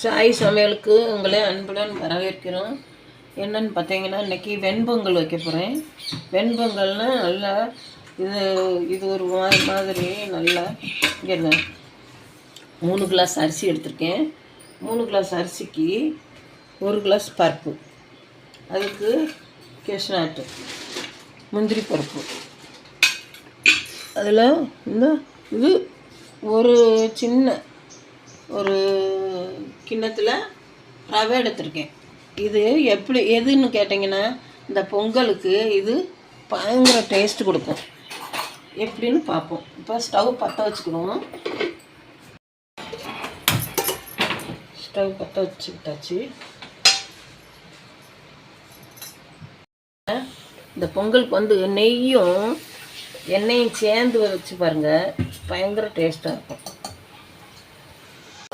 சாய் சமையலுக்கு உங்களை அன்புடன் வரவேற்கிறோம். என்னன்னு பார்த்தீங்கன்னா இன்னைக்கு வெண்பொங்கல் வைக்க போகிறேன் வெண்பொங்கல்னால் நல்லா இது இது ஒரு மாதிரி நல்லா இங்கே மூணு கிளாஸ் அரிசி எடுத்திருக்கேன். மூணு கிளாஸ் அரிசிக்கு ஒரு கிளாஸ் பருப்பு. அதுக்கு கேஷ்நாட்டு முந்திரி பருப்பு. அதில் இந்த இது ஒரு சின்ன ஒரு கிண்ணத்தில் ரவை எடுத்திருக்கேன். இது எப்படி எதுன்னு கேட்டிங்கன்னா இந்த பொங்கலுக்கு இது பயங்கர டேஸ்ட் கொடுக்கும். எப்படின்னு பார்ப்போம். இப்போ ஸ்டவ் பற்ற வச்சுக்கணும். ஸ்டவ் பற்ற வச்சுக்கிட்டாச்சு. இந்த பொங்கலுக்கு வந்து நெய்யும் எண்ணெயும் சேர்ந்து வச்சு பாருங்கள் பயங்கர டேஸ்ட்டாக இருக்கும்.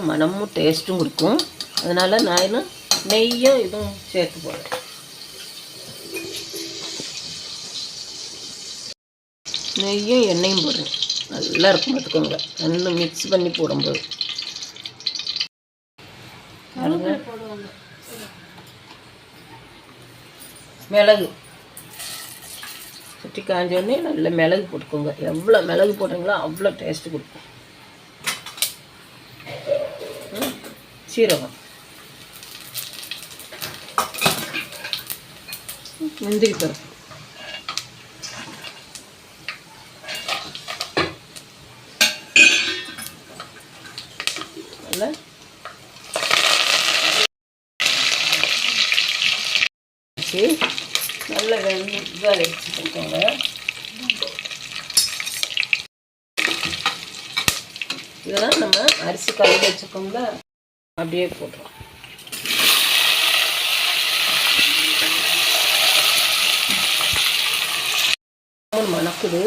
மனமும் டேஸ்ட்டும் கொடுக்கும். அதனால் நான் இன்னும் நெய்யும் இதுவும் சேர்த்து போடுறேன். நெய்யும் எண்ணெயும் போடுறேன். நல்லா இருக்கும் பார்த்துக்கோங்க. ரெண்டும் மிக்ஸ் பண்ணி போடும்போது. மிளகு. சுற்றி காஞ்சோடனே நல்ல மிளகு போட்டுக்கோங்க. எவ்வளோ மிளகு போடுறீங்களோ அவ்வளோ டேஸ்ட்டு கொடுக்கும். சீரகம். முந்திரி பருப்பு நல்லா நல்ல வெங்காயம் வச்சுக்கோங்க இதெல்லாம் நம்ம அரிசி கழுவி வச்சுக்கோங்க. அப்படியே போட்டுருவோம். மணக்குது.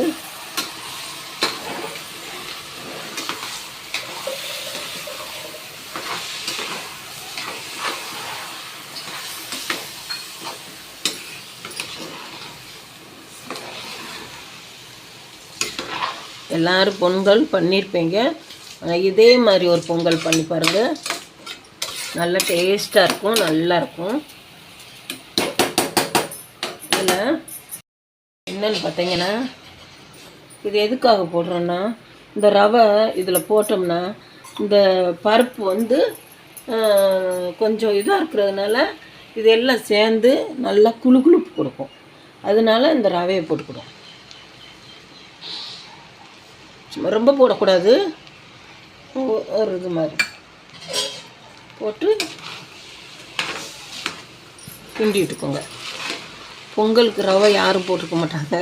எல்லாரும் பொங்கல் பண்ணியிருப்பீங்க இதே மாதிரி ஒரு பொங்கல் பண்ணி பாருங்கள் நல்ல டேஸ்ட்டாக இருக்கும் நல்லாயிருக்கும் இதில் என்னன்னு பார்த்தீங்கன்னா இது எதுக்காக போடுறோன்னா இந்த ரவை இதில் போட்டோம்னா இந்த பருப்பு வந்து கொஞ்சம் இதாக இருக்கிறதுனால இதெல்லாம் சேர்ந்து நல்லா குழு குழுப்பு கொடுக்கும். அதனால இந்த ரவையை போட்டுக்கிடும் ரொம்ப போடக்கூடாது. ஒரு இது மாதிரி. போட்டு கிண்டி விட்டுக்கோங்க. பொங்கலுக்கு ரவை யாரும் போட்டிருக்க மாட்டாங்க.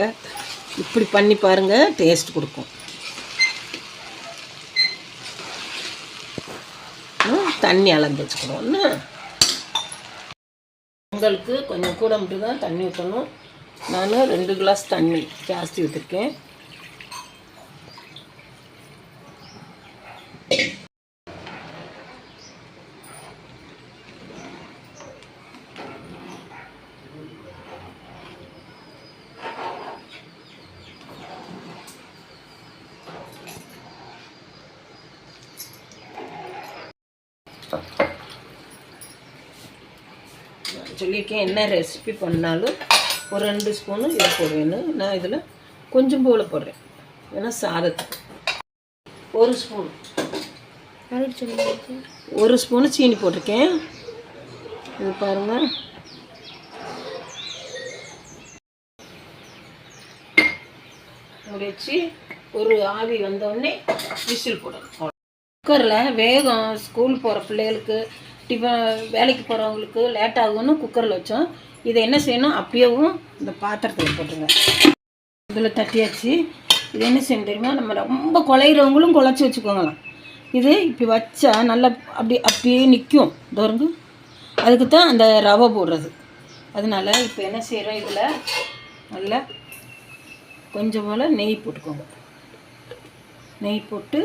இப்படி பண்ணி பாருங்கள் டேஸ்ட் கொடுக்கும். தண்ணி அளந்து வச்சுக்கணும். பொங்கலுக்கு கொஞ்சம் கூட மட்டும் தான் தண்ணி ஊற்றணும் நான் ரெண்டு கிளாஸ் தண்ணி ஜாஸ்தி ஊற்றிருக்கேன் சொல்லியிருக்கேன் என்ன ரெசிபி பண்ணாலும் ஒரு ரெண்டு ஸ்பூனு இதை போடுவேன்னு. நான் இதில் கொஞ்சம் போல் போடுறேன். ஏன்னா சாதத்துக்கு. ஒரு ஸ்பூன் ஒரு ஸ்பூனு சீனி போட்டிருக்கேன். இது பாருங்கள் முடிச்சு ஒரு ஆவி வந்தோடனே விசில் போடணும். குக்கரில் வேகம் ஸ்கூல் போகிற பிள்ளைகளுக்கு டிஃபன் வேலைக்கு போகிறவங்களுக்கு லேட் ஆகும்னு குக்கரில் வச்சோம். இதை என்ன செய்யணும்? அப்பயவும் இந்த பாத்திரத்தில் போட்டுருங்க. இதில் தட்டியாச்சு. இது என்ன செய்யணும் தெரியுமா? நம்ம ரொம்ப குலையிறவங்களும் குழச்சி வச்சுக்கோங்களாம். இது இப்படி வச்சா நல்லா அப்படி அப்படியே நிற்கும் தோறுங்க அதுக்கு தான் அந்த ரவை போடுறது. அதனால இப்போ என்ன செய்கிறோம் இதில் நல்லா கொஞ்சம் போல் நெய் போட்டுக்கோங்க. நெய் போட்டு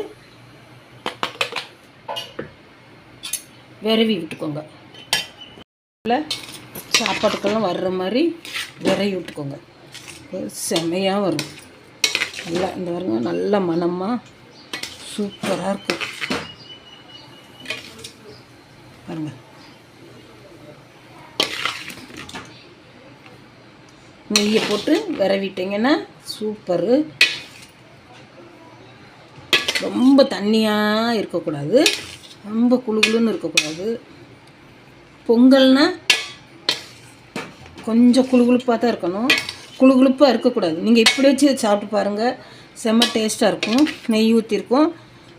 விரவி விட்டுக்கோங்க. சாப்பாட்டுக்கெல்லாம் வர்ற மாதிரி விரவி விட்டுக்கோங்க. செமையாக வரும். நல்லா இந்த வருங்க நல்ல மணமாக சூப்பராக இருக்கும். பாருங்க. நெய்யை போட்டு விரவிட்டிங்கன்னா சூப்பரு. ரொம்ப தண்ணியாக இருக்கக்கூடாது. ரொம்ப குழுகுழுன்னு இருக்கக்கூடாது. பொங்கல்னால் கொஞ்சம் குழுகுழுப்பாக தான் இருக்கணும். குழுகுழுப்பாக இருக்கக்கூடாது. நீங்கள் இப்படி வச்சு சாப்பிட்டு பாருங்கள் செம்ம டேஸ்ட்டாக இருக்கும். நெய் ஊற்றிருக்கும்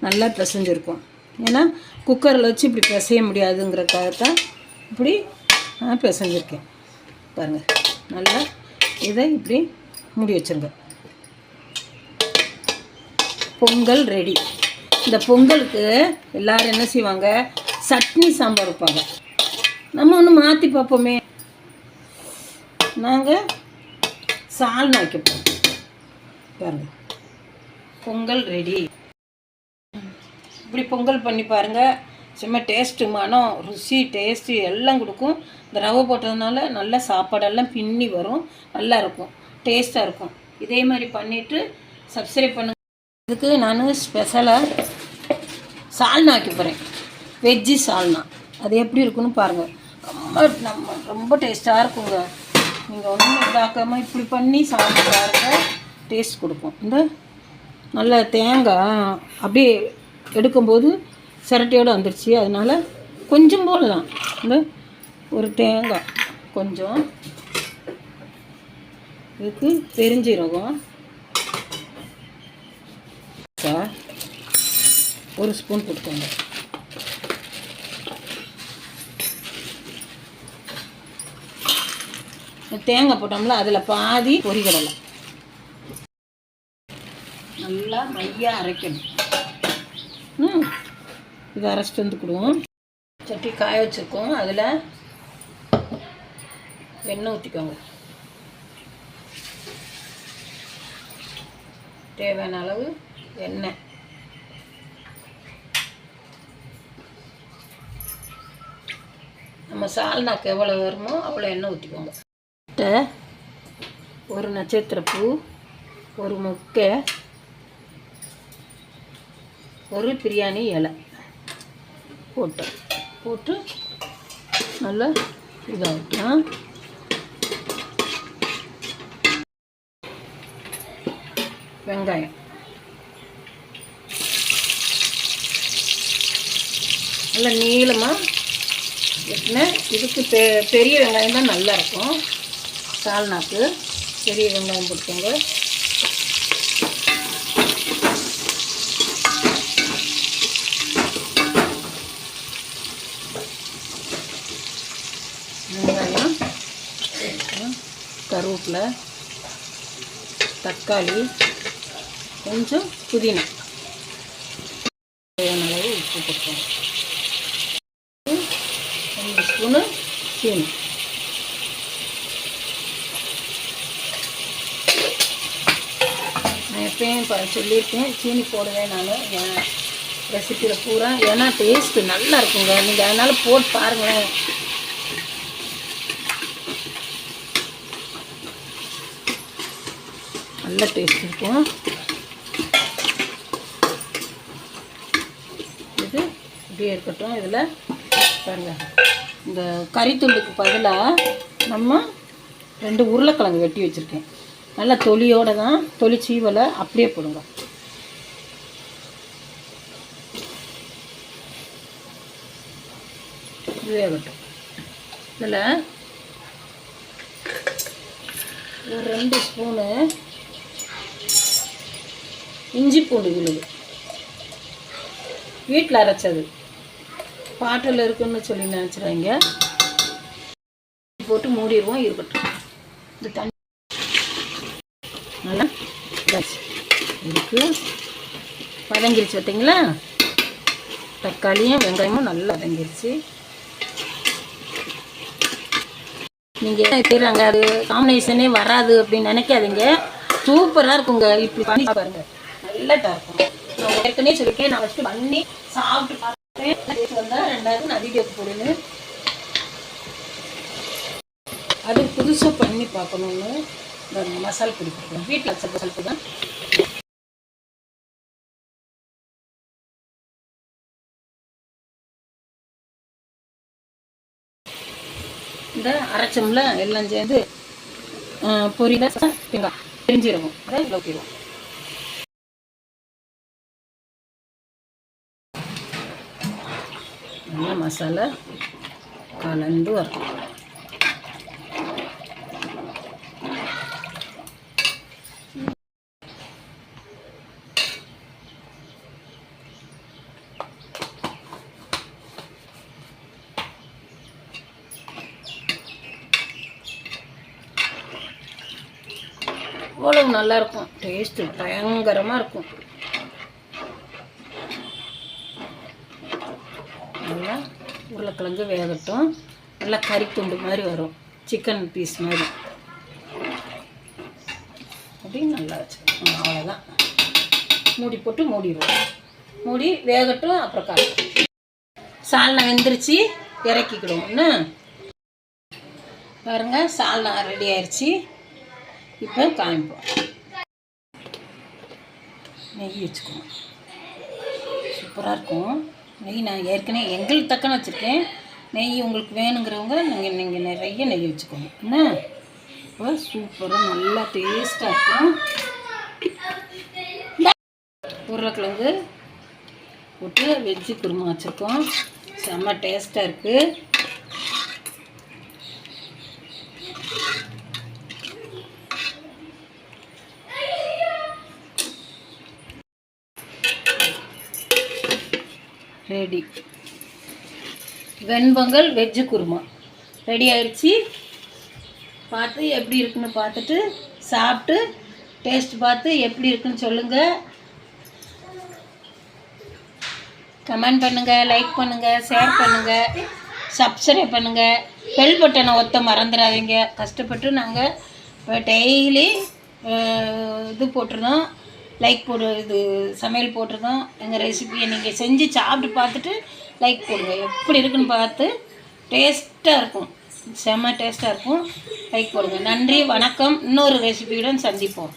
நல்லா பிசைஞ்சிருக்கும். ஏன்னா குக்கரில் வச்சு இப்படி பிசைய முடியாதுங்கிறதுக்காக தான் இப்படி நான் பிசைஞ்சிருக்கேன். பாருங்கள் நல்லா இதை இப்படி முடி வச்சுருங்க. பொங்கல் ரெடி. இந்த பொங்கலுக்கு எல்லாரும் என்ன செய்வாங்க? சட்னி சாம்பார் வைப்பாங்க. நம்ம ஒன்று மாற்றி பார்ப்போமே. நாங்கள் சால்னா வைக்க போகிறோம் பாருங்க. பொங்கல் ரெடி இப்படி பொங்கல் பண்ணி பாருங்கள் சும்மா டேஸ்ட்டு மனம் ருசி டேஸ்ட்டு எல்லாம் கொடுக்கும். இந்த ரவை போட்டதுனால நல்ல சாப்பாடெல்லாம் பின்னி வரும். நல்லா இருக்கும். டேஸ்ட்டாக இருக்கும். இதே மாதிரி பண்ணிவிட்டு சப்ஸ்கிரைப் பண்ணுங்க. இதுக்கு நான் ஸ்பெஷலாக சால்னா வைக்க போகிறேன் வெஜ்ஜி சால்னா. அது எப்படி இருக்குன்னு பாருங்கள் ரொம்ப நம்ம ரொம்ப டேஸ்ட்டாக இருக்குங்க. நீங்கள் ஒன்றும் இதாக்காமல் இப்படி பண்ணி சாப்பிட்டு பாருங்கள் டேஸ்ட் கொடுக்கும். இந்த நல்ல தேங்காய் அப்படியே எடுக்கும்போது சிரட்டையோடு வந்துடுச்சு அதனால் கொஞ்சம் போடலாம் இந்த ஒரு தேங்காய் கொஞ்சம். இதுக்கு பெருஞ்சீரகம். சார் ஒரு ஸ்பூன் போட்டுக்கோங்க தேங்காய் போட்டோம்ல அதில் பாதி பொறிகடலை நல்லா மையாக அரைக்கணும். ம் இதை அரைச்சிட்டு வந்து சட்டி காய வச்சுருக்கோம். அதில் எண்ணெய் ஊற்றிக்கோங்க தேவையான அளவு எண்ணெய். நம்ம சால்னாக்கு எவ்வளோ வருமோ அவ்வளோ எண்ணெய் ஊற்றிக்கோங்க முட்டை ஒரு நட்சத்திரப்பூ ஒரு முக்கை ஒரு பிரியாணி இலை போட்டு போட்டு நல்லா இதாகட்டும். வெங்காயம். நல்லா நீளமாக வெட்டின இதுக்கு பெ பெரிய வெங்காயம் தான் நல்லா இருக்கும். சால்னாக்கு பெரிய வெங்காயம் போட்டுக்கோங்க. வெங்காயம் அப்புறம் கருவேப்பிலை தக்காளி கொஞ்சம் புதினா. தேவையான அளவு உப்பு போட்டுக்கோங்க ரெண்டு ஸ்பூனு சீனி நான் எப்பயும் இப்போ சொல்லியிருக்கேன். சீனி போடுவேன் நான் என் ரெசிப்பியில் பூரா. ஏன்னா டேஸ்ட்டு நல்லா இருக்குங்க. நீங்கள் அதனால் போட்டு பாருங்களேன். நல்ல டேஸ்ட் இருக்கும். இது இப்படியே இருக்கட்டும். இதில் பாருங்கள் இந்த கறித்துண்டுக்கு பதிலாக நம்ம ரெண்டு உருளைக்கிழங்கு வெட்டி வச்சுருக்கேன். நல்லா தொலியோடு தான் தொலி சீவலை அப்படியே போடுங்க. வேகட்டும். இதில் ஒரு ரெண்டு ஸ்பூனு இஞ்சி பூண்டு விழுது. வீட்டில் அரைச்சது. பாட்டில் இருக்குன்னு சொல்லி நினச்சிடுறாங்க போட்டு மூடிடுவோம் இருக்கட்டும். இந்த தண்ணி நல்லா இருக்கு வதங்கிருச்சு பார்த்தீங்களா தக்காளியும் வெங்காயமும் நல்லா வதங்கிருச்சு. நீங்கள் செய்கிறாங்க அது காம்பினேஷனே வராது அப்படின்னு நினைக்காதீங்க. சூப்பராக இருக்குங்க. இப்படி பண்ணி பாருங்க. நல்லா இருக்கும். நான் ஏற்கனவே சொல்லியிருக்கேன். நான் ஃபஸ்ட்டு பண்ணி சாப்பிட்டு வந்தால் ரெண்டாவது நான் வீடியோக்கு அது புதுசாக பண்ணி பார்க்கணுன்னு இந்த மசால் பொடி போடுறேன் வீட்டில் வச்ச மசால் தான் இந்த அரைச்சோம்ல எல்லாம் சேர்ந்து பொரியல தேங்காய் தெரிஞ்சிருக்கும் அதை இதில் ஊற்றிடுவோம் நல்லா மசாலா கலந்து வரும் அவ்வளவு நல்லா இருக்கும். டேஸ்ட்டு பயங்கரமாக இருக்கும் நல்லா உருளைக்கிழங்கு வேகட்டும். நல்லா கறி துண்டு மாதிரி வரும். சிக்கன் பீஸ் மாதிரி. அப்படின்னு நல்லா வச்சுக்கணும். அவ்வளோதான் மூடி போட்டு மூடிடுவோம். மூடி வேகட்டும் அப்புறம் காட்டும் சால்னா வெந்துருச்சு. இறக்கிக்கிடுவோம். என்ன? பாருங்க சால்னா ரெடி ஆயிடுச்சு இப்போ காமிப்போம் நெய் வச்சுக்குவோம். சூப்பராக இருக்கும். நெய் நான் ஏற்கனவே எங்களுக்கு தக்கன வச்சுருக்கேன். நெய் உங்களுக்கு வேணுங்கிறவங்க நீங்கள் நீங்கள் நிறைய நெய் வச்சுக்கோங்க. என்ன? இப்போ சூப்பராக நல்லா டேஸ்ட்டாக இருக்கும். உருளைக்கிழங்கு போட்டு வெஜ்ஜு குருமா வச்சுருக்கோம். செம்ம டேஸ்ட்டாக இருக்குது ready venpongal veg kurma. Ready ஆயிடுச்சு பார்த்து எப்படி இருக்குன்னு பார்த்துட்டு சாப்பிட்டு டேஸ்ட் பார்த்து எப்படி இருக்குன்னு சொல்லுங்கள் கமெண்ட் பண்ணுங்கள் லைக் பண்ணுங்கள் ஷேர் பண்ணுங்கள் சப்ஸ்கிரைப் பண்ணுங்கள் பெல் பட்டனை ஒத்த மறந்துடாதீங்க. கஷ்டப்பட்டு நாங்கள் டெய்லி இது போட்டிருந்தோம். லைக் போடு இது சமையல் போட்டிருக்கோம். எங்கள் ரெசிபியை நீங்கள் செஞ்சு சாப்பிட்டு பார்த்துட்டு லைக் போடுங்க. எப்படி இருக்குன்னு பார்த்து டேஸ்ட்டாக இருக்கும். செம்ம டேஸ்ட்டாக இருக்கும். லைக் போடுங்க. நன்றி வணக்கம். இன்னொரு ரெசிபியுடன் சந்திப்போம்.